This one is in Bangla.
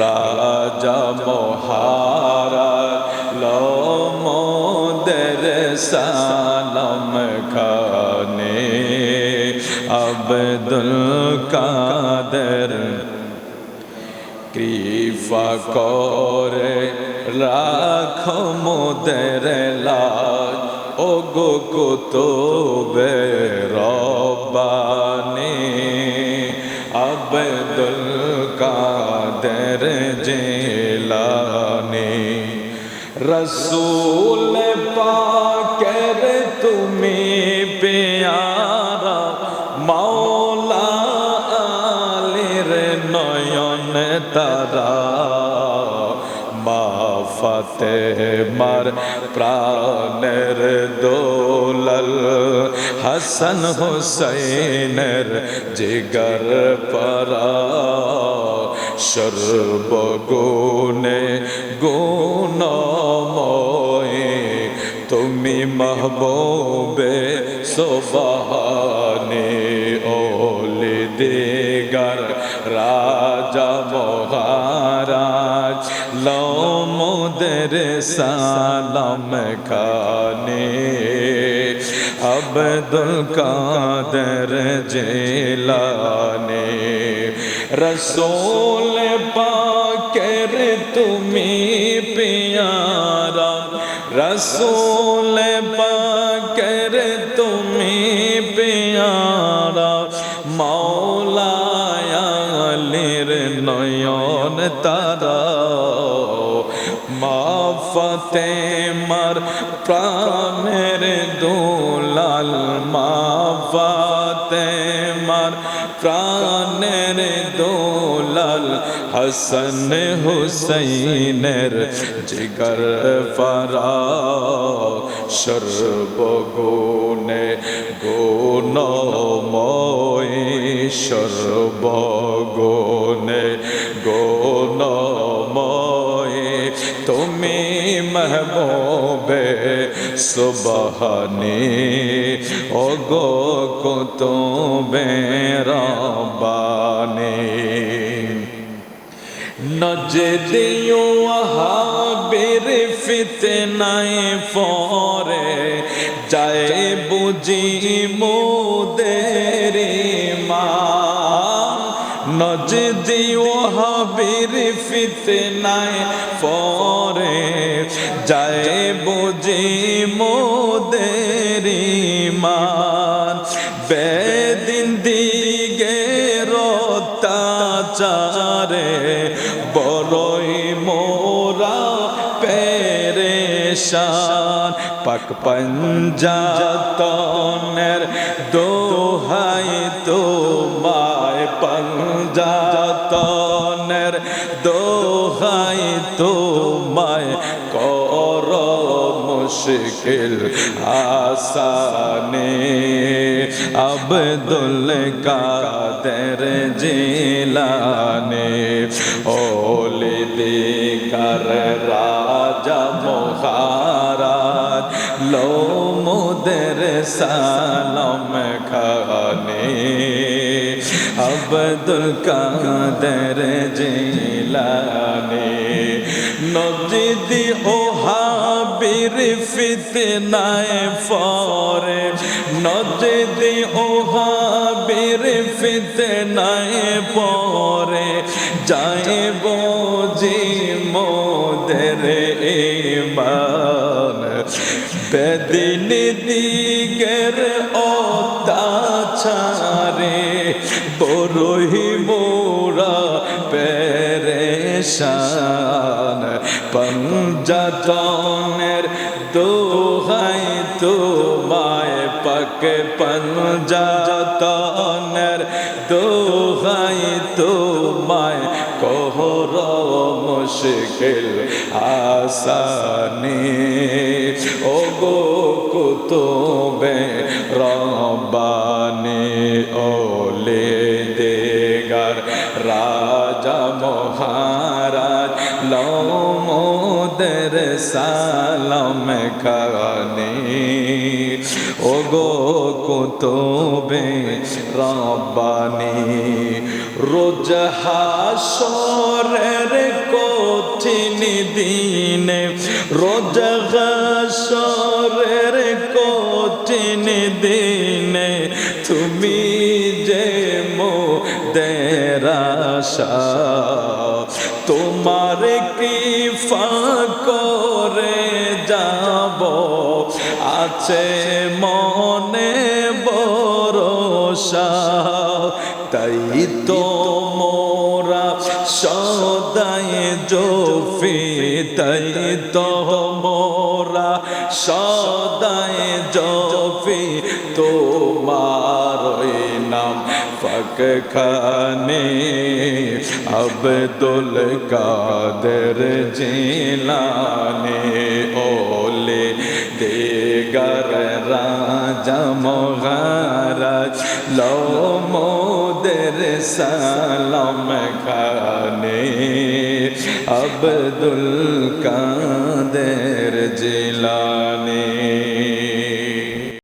রাজা মহারা লোমদের সালাম খানে, আব্দুল কাদের কৃপা করে রাখ মোদের লাজ। ও গো কুতুবে রব্বানি জেলানি। রসুল পাকের তুমি পেয়ারা, মাওলা আলীর নয়ন তারা। মা ফতে মার প্রাণের দোলল হাসন হুসൈনের জিগর পরা। সর্বগুণে গুণময়, তুমি মাহবুবে সোবাহানে ওলি দিগার রাজা মহারাজ, লোমদের সালাম খানে, আব্দুল কাদের জেলানে রসোল পাকের তুমি পিয়ারা রসোল পাকের তুমি পিয়ারা মাওলায়ালির নয়ন তারা মা ফতে মার প্রাণের দোলাল মা ফতে মার প্রাণের হাসন হুসൈনের জিগর ফরা সর্বগুণে গুণময় সর্বগুণে গুণময়। তুমি মহবুবে সুবহানি ও গো কুতুবে রব্বানি নজদিও আহাবের ফিতনায় পরে যায় বুঝি মোদের মা নজদিও হাবির ফিতনায় ফরে যায় বুঝি মোদের মান মোরা পেরেশান পাক পঞ্জাতনের দোহাই তোমায় পঞ্জাতনের দোহাই তোমায় কর মুশকিল আসানে আব্দুল কাদের জিলানে ওলি দিকার রাজা মহারাজ, লোমদের সালাম খানে। আব্দুল কাদের জিলানে, নজিদি ও হাবির ফিতনায় ফরে নজিদি ও হাবির ফিতনায় পরে যায় বোঝি মোদের ইমান বেদিন দিগের অত্যাচারে বরহি মোরা পেরেশান। পঞ্জাতনের দোষ পাক পঞ্জাতনের দোহাই তোমায় কহর মুশকিল আসানি। ও গো কুতুবে রব্বানি, ওলে দেগার রাজা মহারাজ লমোদের সালাম খানি ও গো কুতুবে রব্বানি, রোজ হাসরের কঠিন দিনে, রোজ হাসরের কঠিন দিনে তুমি যে মোদেরাশা তোমার কৃপা করে যাব। আছে মনে বরসা তাই তো মোরা সদায় জফি তাই তো মোরা সদাই জফি তোমার নাম। ফক খানে আব্দুল কাদের জিলানে ওলে দেগর রাজা মহারাজ লো মোদের সালাম খানে আব্দুল কাদের জিলানে